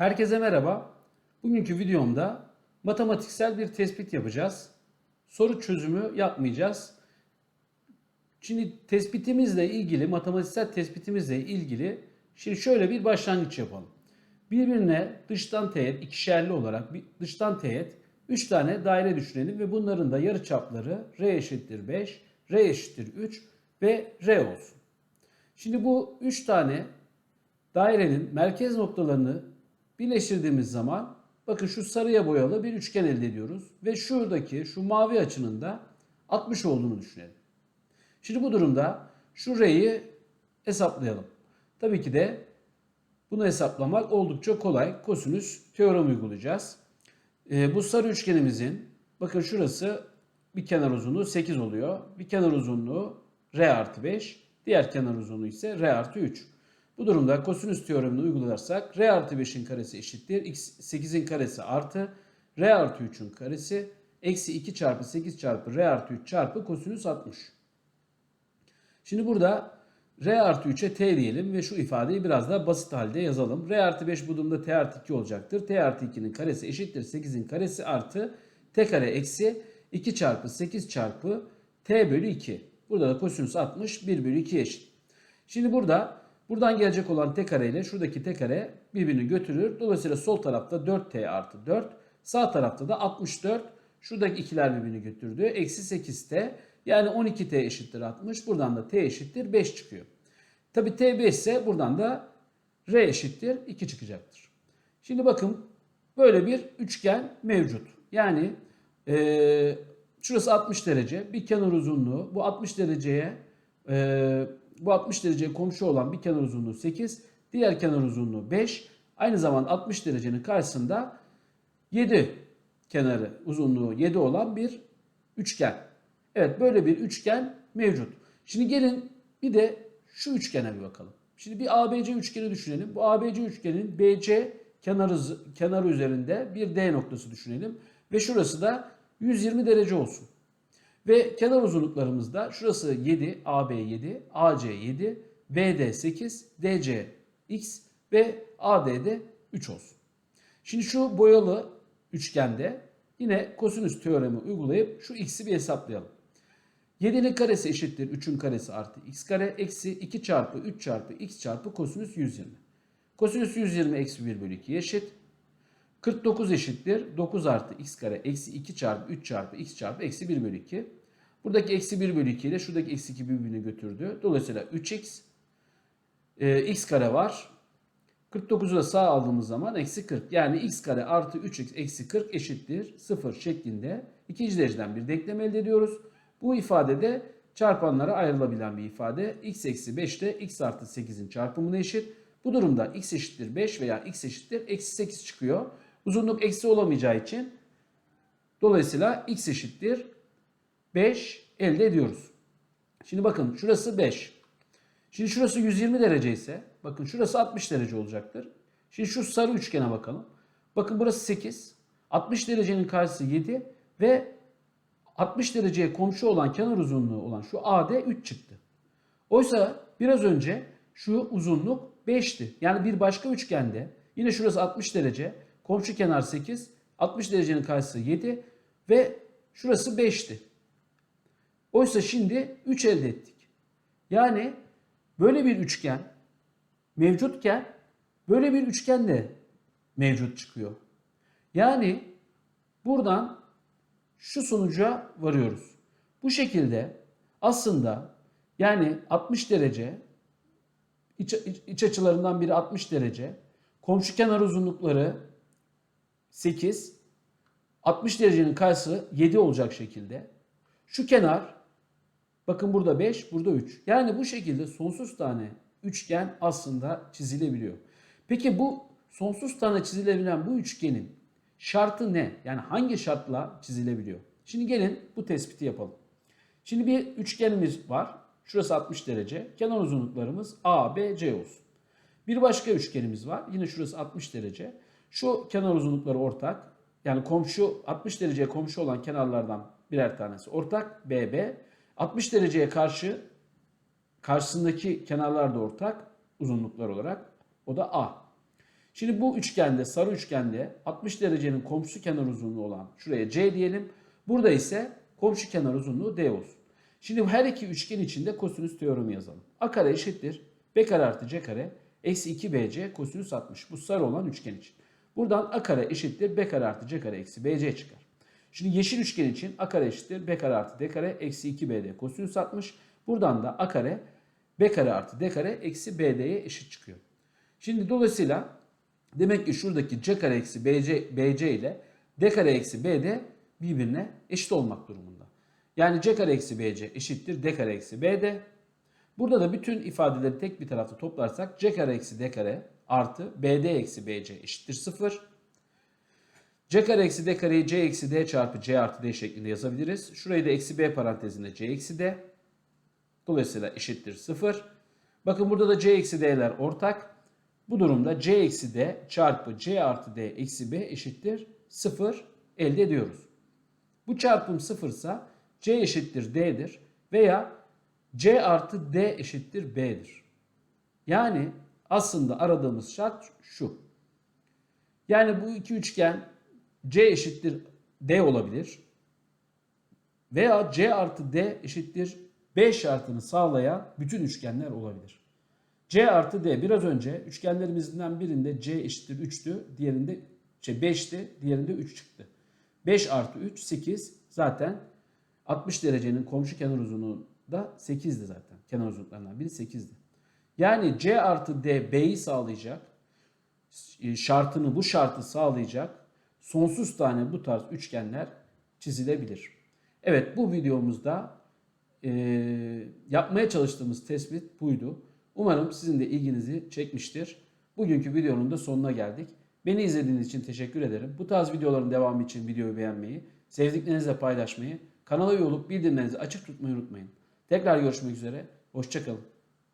Herkese merhaba. Bugünkü videomda matematiksel bir tespit yapacağız. Soru çözümü yapmayacağız. Şimdi tespitimizle ilgili, matematiksel tespitimizle ilgili şimdi şöyle bir başlangıç yapalım. Birbirine dıştan teğet, ikişerli olarak bir dıştan teğet 3 tane daire düşünelim ve bunların da yarıçapları r eşittir 5, r eşittir 3 ve r olsun. Şimdi bu 3 tane dairenin merkez noktalarını birleştirdiğimiz zaman bakın şu sarıya boyalı bir üçgen elde ediyoruz. Ve şuradaki şu mavi açının da 60 olduğunu düşünelim. Şimdi bu durumda şu R'yi hesaplayalım. Tabii ki de bunu hesaplamak oldukça kolay. Kosinüs teorem uygulayacağız. Ee, bu sarı üçgenimizin bakın şurası bir kenar uzunluğu 8 oluyor. Bir kenar uzunluğu R artı 5. Diğer kenar uzunluğu ise R artı 3. Bu durumda kosinüs teoremini uygularsak R artı 5'in karesi eşittir. X 8'in karesi artı R artı 3'ün karesi eksi 2 çarpı 8 çarpı R artı 3 çarpı kosinüs 60. Şimdi burada R artı 3'e T diyelim ve şu ifadeyi biraz daha basit halde yazalım. R artı 5 bu durumda T artı 2 olacaktır. T artı 2'nin karesi eşittir 8'in karesi artı T kare eksi 2 çarpı 8 çarpı T bölü 2. Burada da kosinüs 60 1 bölü 2 eşit. Şimdi burada buradan gelecek olan T ile şuradaki T kare birbirini götürür. Dolayısıyla sol tarafta 4T artı 4. Sağ tarafta da 64. Şuradaki ikiler birbirini götürdü. Eksi 8T. Yani 12T eşittir 60. Buradan da T eşittir 5 çıkıyor. Tabi T 5 ise buradan da R eşittir 2 çıkacaktır. Şimdi bakın böyle bir üçgen mevcut. Yani e, şurası 60 derece. Bir kenar uzunluğu bu 60 dereceye e, bu 60 dereceye komşu olan bir kenar uzunluğu 8. Diğer kenar uzunluğu 5. Aynı zamanda 60 derecenin karşısında 7 kenarı uzunluğu 7 olan bir üçgen. Evet böyle bir üçgen mevcut. Şimdi gelin bir de şu üçgene bir bakalım. Şimdi bir ABC üçgeni düşünelim. Bu ABC üçgenin BC kenarı, kenarı üzerinde bir D noktası düşünelim. Ve şurası da 120 derece olsun. Ve kenar uzunluklarımızda şurası 7, AB 7, AC 7, BD 8, DC X ve AD de 3 olsun. Şimdi şu boyalı üçgende yine kosinüs teoremi uygulayıp şu x'i bir hesaplayalım. 7'nin karesi eşittir 3'ün karesi artı x kare eksi 2 çarpı 3 çarpı x çarpı kosinüs 120. Kosinüs 120 eksi 1 bölü 2 eşit. 49 eşittir 9 artı x kare eksi 2 çarpı 3 çarpı x çarpı eksi 1 bölü 2. Buradaki eksi 1 bölü 2 ile şuradaki eksi 2 birbirini götürdü. Dolayısıyla 3x e, x kare var. 49'u da sağ aldığımız zaman eksi 40. Yani x kare artı 3x eksi 40 eşittir 0 şeklinde ikinci dereceden bir denklem elde ediyoruz. Bu ifadede çarpanlara ayrılabilen bir ifade. x eksi 5 de x artı 8'in çarpımına eşit. Bu durumda x eşittir 5 veya x eşittir eksi 8 çıkıyor. Uzunluk eksi olamayacağı için dolayısıyla x eşittir 5 elde ediyoruz. Şimdi bakın şurası 5. Şimdi şurası 120 derece ise bakın şurası 60 derece olacaktır. Şimdi şu sarı üçgene bakalım. Bakın burası 8. 60 derecenin karşısı 7 ve 60 dereceye komşu olan kenar uzunluğu olan şu AD 3 çıktı. Oysa biraz önce şu uzunluk 5'ti. Yani bir başka üçgende yine şurası 60 derece, komşu kenar 8, 60 derecenin karşısı 7 ve şurası 5'ti. Oysa şimdi 3 elde ettik. Yani böyle bir üçgen mevcutken böyle bir üçgen de mevcut çıkıyor. Yani buradan şu sonuca varıyoruz. Bu şekilde aslında yani 60 derece iç, iç, iç açılarından biri 60 derece. Komşu kenar uzunlukları 8. 60 derecenin karşısı 7 olacak şekilde. Şu kenar bakın burada 5, burada 3. Yani bu şekilde sonsuz tane üçgen aslında çizilebiliyor. Peki bu sonsuz tane çizilebilen bu üçgenin şartı ne? Yani hangi şartla çizilebiliyor? Şimdi gelin bu tespiti yapalım. Şimdi bir üçgenimiz var. Şurası 60 derece. Kenar uzunluklarımız A, B, C olsun. Bir başka üçgenimiz var. Yine şurası 60 derece. Şu kenar uzunlukları ortak. Yani komşu 60 dereceye komşu olan kenarlardan birer tanesi ortak. B, B. 60 dereceye karşı karşısındaki kenarlar da ortak uzunluklar olarak. O da A. Şimdi bu üçgende, sarı üçgende 60 derecenin komşu kenar uzunluğu olan şuraya C diyelim. Burada ise komşu kenar uzunluğu D olsun. Şimdi her iki üçgen içinde kosinüs teoremi yazalım. A kare eşittir. B kare artı C kare eksi 2BC kosinüs 60. Bu sarı olan üçgen için. Buradan A kare eşittir. B kare artı C kare eksi BC çıkar. Şimdi yeşil üçgen için A kare eşittir. B kare artı D kare eksi 2BD kosinüs 60. Buradan da A kare B kare artı D kare eksi BD'ye eşit çıkıyor. Şimdi dolayısıyla demek ki şuradaki C kare eksi BC, BC ile D kare eksi BD birbirine eşit olmak durumunda. Yani C kare eksi BC eşittir D kare eksi BD. Burada da bütün ifadeleri tek bir tarafta toplarsak C kare eksi D kare artı BD eksi BC eşittir 0. C kare eksi D kareyi C eksi D çarpı C artı D şeklinde yazabiliriz. Şurayı da eksi B parantezinde C eksi D. Dolayısıyla eşittir 0. Bakın burada da C eksi D'ler ortak. Bu durumda C eksi D çarpı C artı D eksi B eşittir 0 elde ediyoruz. Bu çarpım sıfırsa C eşittir D'dir veya C artı D eşittir B'dir. Yani aslında aradığımız şart şu. Yani bu iki üçgen C eşittir D olabilir. Veya C artı D eşittir B şartını sağlayan bütün üçgenler olabilir. C artı D biraz önce üçgenlerimizden birinde C eşittir 3'tü. Diğerinde şey 5'ti. Diğerinde 3 çıktı. 5 artı 3 8 zaten 60 derecenin komşu kenar uzunluğu da 8'di zaten. Kenar uzunluklarından biri 8'di. Yani C artı D B'yi sağlayacak. e, Şartını bu şartı sağlayacak. Sonsuz tane bu tarz üçgenler çizilebilir. Evet bu videomuzda e, yapmaya çalıştığımız tespit buydu. Umarım sizin de ilginizi çekmiştir. Bugünkü videonun da sonuna geldik. Beni izlediğiniz için teşekkür ederim. Bu tarz videoların devamı için videoyu beğenmeyi, sevdiklerinizle paylaşmayı, kanala üye olup bildirimlerinizi açık tutmayı unutmayın. Tekrar görüşmek üzere, hoşçakalın.